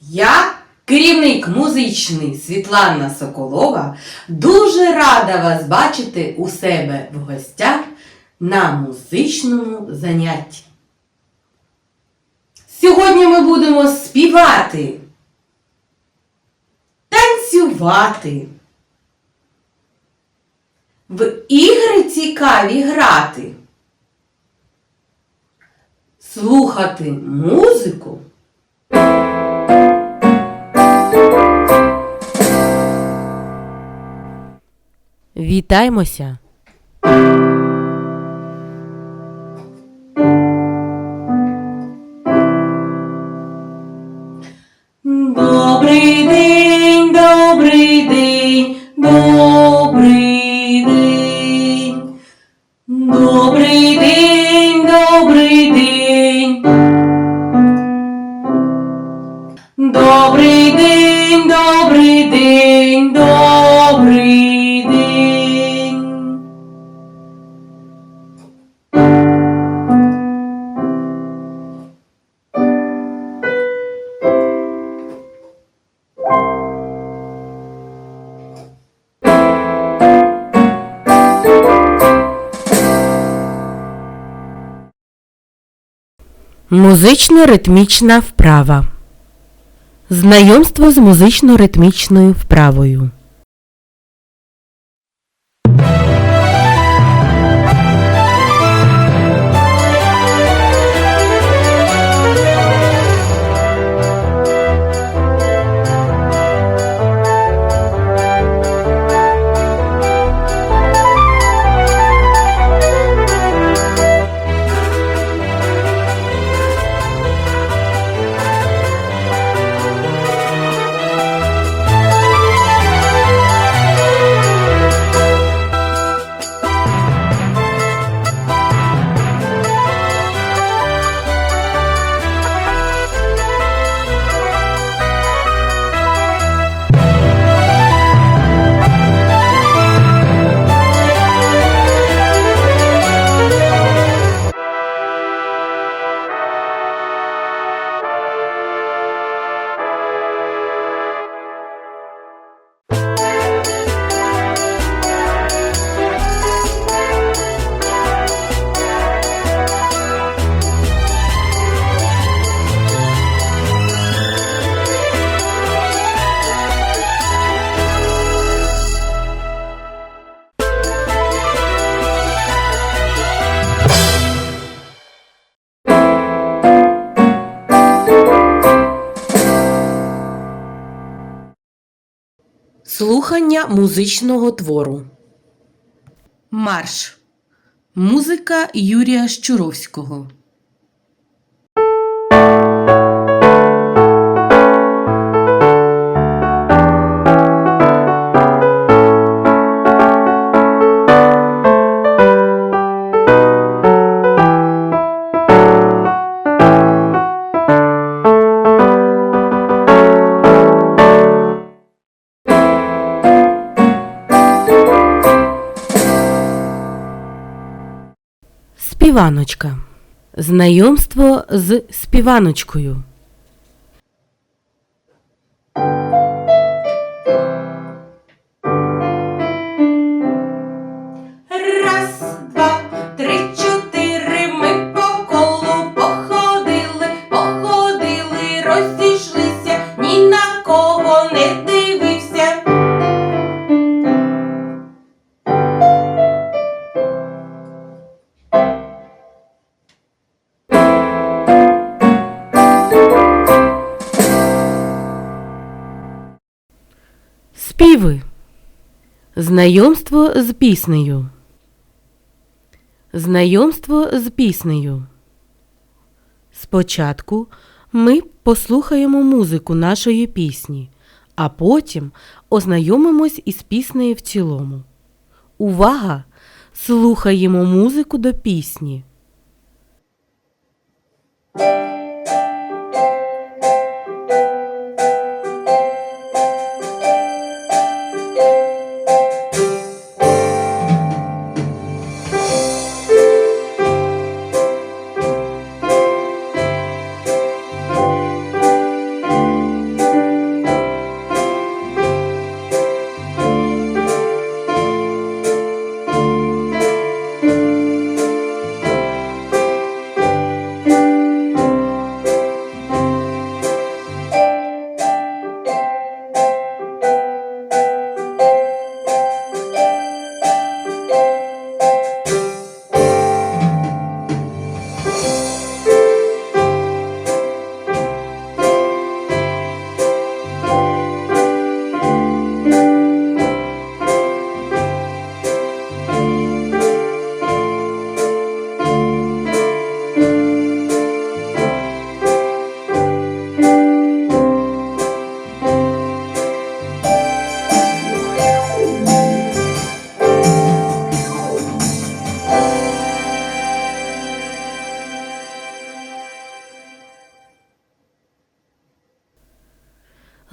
Я, керівник музичний Світлана Соколова, дуже рада вас бачити у себе в гостях на музичному занятті. Сьогодні ми будемо співати, танцювати, в ігри цікаві грати, слухати музику. Вітаймося! Добрий день, добрий день, добрий день. Добрий день, добрий день. Добрий день, Музично-ритмічна вправа. Знайомство з музично-ритмічною вправою. Слухання музичного твору. Марш. Музика Юрія Щуровського. Співаночка. Знайомство з співаночкою. Знайомство з піснею. Знайомство з піснею. Спочатку ми послухаємо музику нашої пісні, а потім ознайомимось із піснею в цілому. Увага! Слухаємо музику до пісні.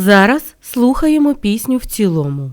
Зараз слухаємо пісню в цілому.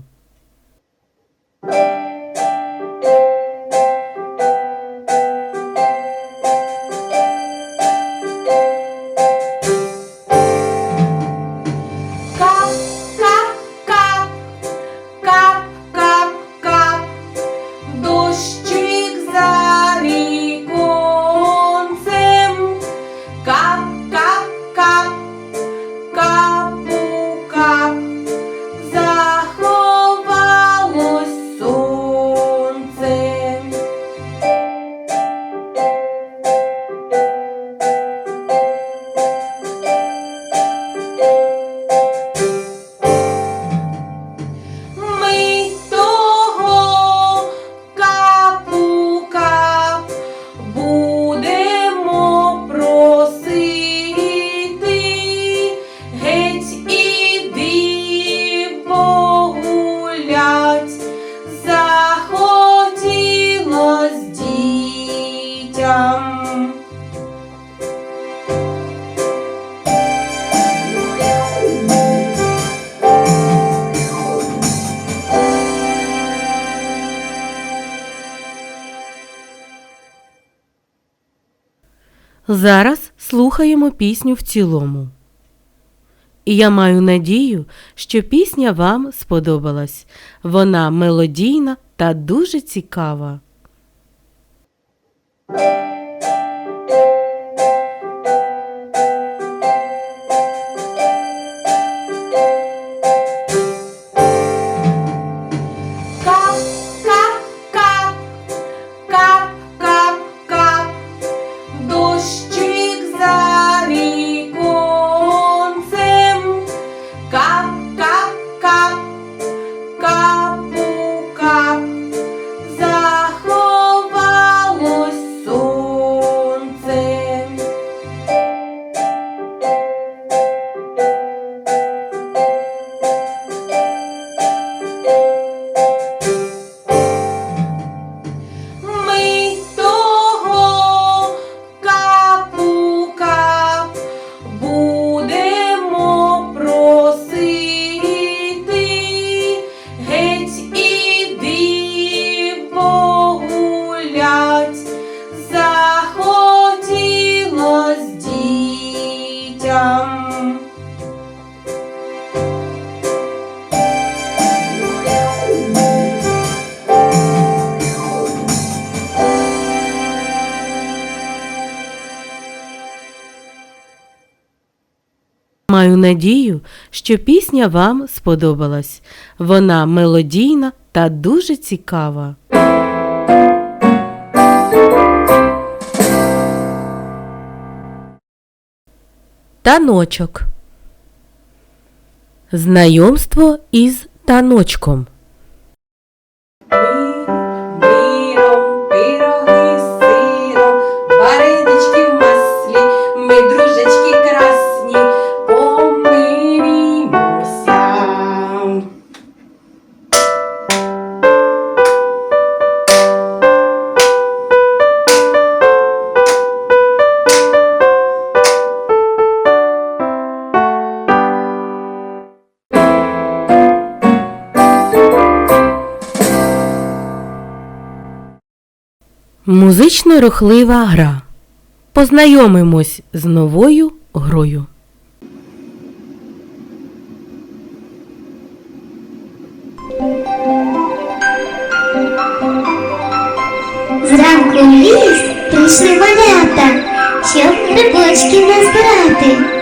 Зараз слухаємо пісню в цілому. І я маю надію, що пісня вам сподобалась. Вона мелодійна та дуже цікава. Надію, що пісня вам сподобалась. Вона мелодійна та дуже цікава. Таночок. Знайомство із таночком. Музично рухлива гра. Познайомимось з новою грою. Зранку в ліс прийшли малята, щоб грибочки назбирати.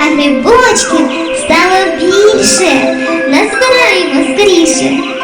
А грибочків стало більше, назбираємо скоріше.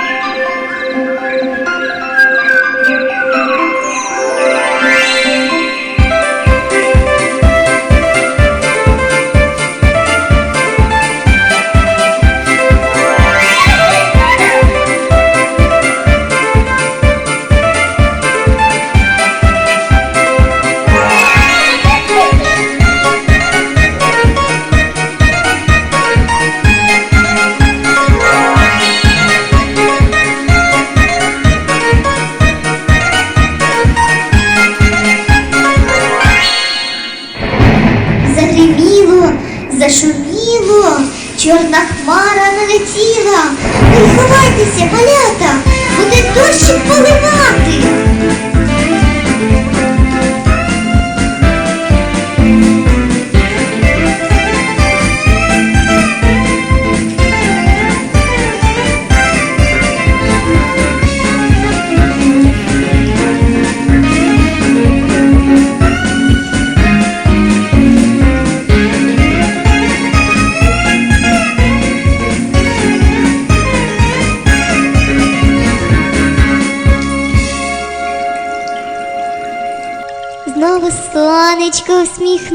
Сонечко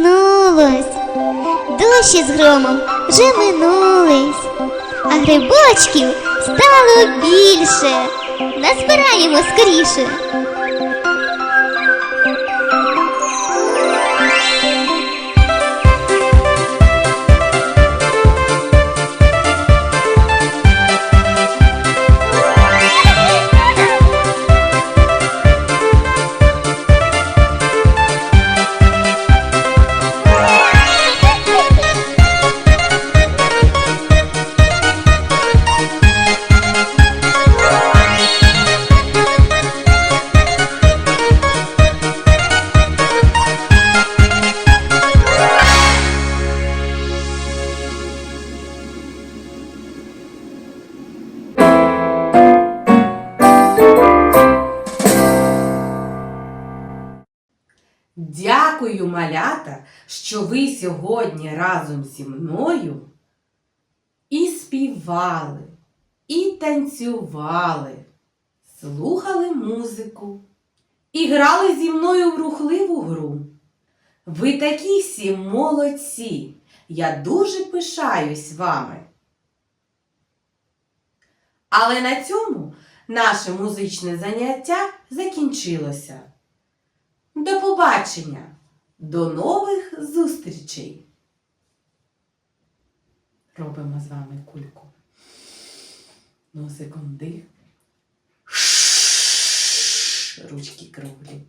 дощі з громом вже минулись, а грибочків стало більше. Назбираємо скоріше. Що ви сьогодні разом зі мною і співали, і танцювали, слухали музику і грали зі мною в рухливу гру. Ви такі всі молодці. Я дуже пишаюсь вами. Але на цьому наше музичне заняття закінчилося. До побачення, до нових зустрічей. Робимо з вами кульку. Носиком дих. Ручки круглі.